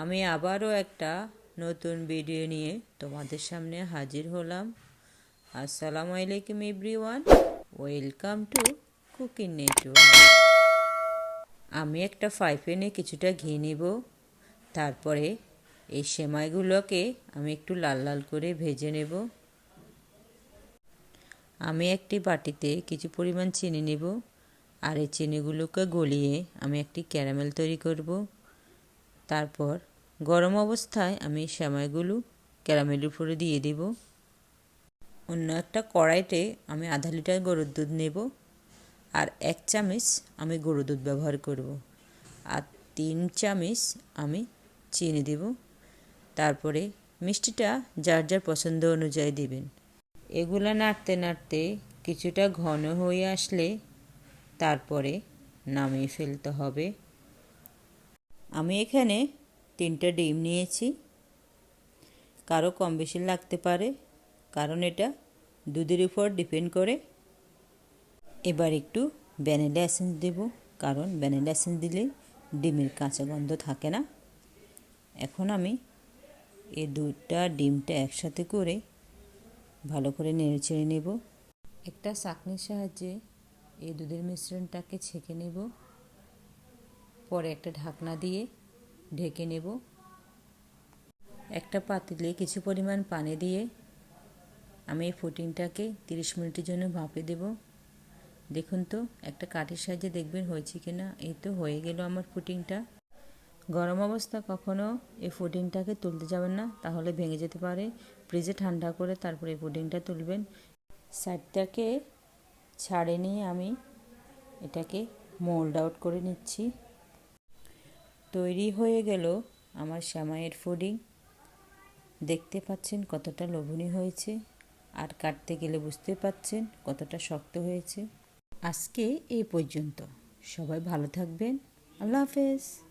আমি আবারও একটা নতুন ভিডিও নিয়ে তোমাদের সামনে হাজির হলাম। আসসালামু আলাইকুম everyone, welcome to cooking network. আমি একটা ফ্রাই প্যানে কিছুটা ঘি নেব, তারপরে এই সেমাইগুলোকে আমি একটু লাল লাল করে ভেজে নেব। আমি একটি বাটিতে কিছু পরিমাণ চিনি নেব, আর এই চিনিগুলোকে গলিয়ে আমি একটি ক্যারামেল তৈরি করব। তারপর গরম অবস্থায় আমি সেমাইগুলো ক্যারামেলের উপরে দিয়ে দেব। অন্য একটা কড়াইতে আমি আধা লিটার গরুর দুধ নেব আর এক চামচ আমি গরুর দুধ ব্যবহার করব আর তিন চামচ আমি চিনি দেব। তারপরে মিষ্টিটা যার যার পছন্দ অনুযায়ী দেবেন। এগুলো নাড়তে নাড়তে কিছুটা ঘন হয়ে আসলে তারপরে নামিয়ে ফেলতে হবে। আমি এখানে তিনটা ডিম নিয়েছি। কারও কম বেশি লাগতে পারে, কারণ এটা দুধের উপর ডিপেন্ড করে। এবার একটু ভ্যানিলা এসেন্স দেব, কারণ ভ্যানিলা এসেন্স দিলে ডিমের কাঁচা গন্ধ থাকে না। এখন আমি এই দুধটা, ডিমটা একসাথে করে ভালো করে নেড়ে ছেড়ে নেব। একটা চাকনির সাহায্যে এই দুধের মিশ্রণটাকে ছেঁকে নেব। পরে একটা ঢাকনা দিয়ে ঢেকে নেব। একটা পাতিলে কিছু পরিমাণ পানি দিয়ে আমি এই ফুটিংটাকে তিরিশ মিনিটের জন্য ভাপে দেব। দেখুন তো, একটা কাঠের সাহায্যে দেখবেন হয়েছে কি না এই তো হয়ে গেল আমার ফুটিংটা। গরম অবস্থা, কখনো এই ফুডিংটাকে তুলতে যাবেন না, তাহলে ভেঙে যেতে পারে। ফ্রিজে ঠান্ডা করে তারপরে এই ফুডিংটা তুলবেন। সাইডটাকে ছাড়ে নিয়ে আমি এটাকে মোল্ড আউট করে নিচ্ছি। তৈরি হয়ে গেল আমার শ্যামাইয়ের ফুডিং। দেখতে পাচ্ছেন কতটা লোভনীয় হয়েছে আর কাটতে গেলে বুঝতে পাচ্ছেন কতটা শক্ত হয়েছে। আজকে এই পর্যন্ত। সবাই ভালো থাকবেন। আল্লাহ হাফেজ।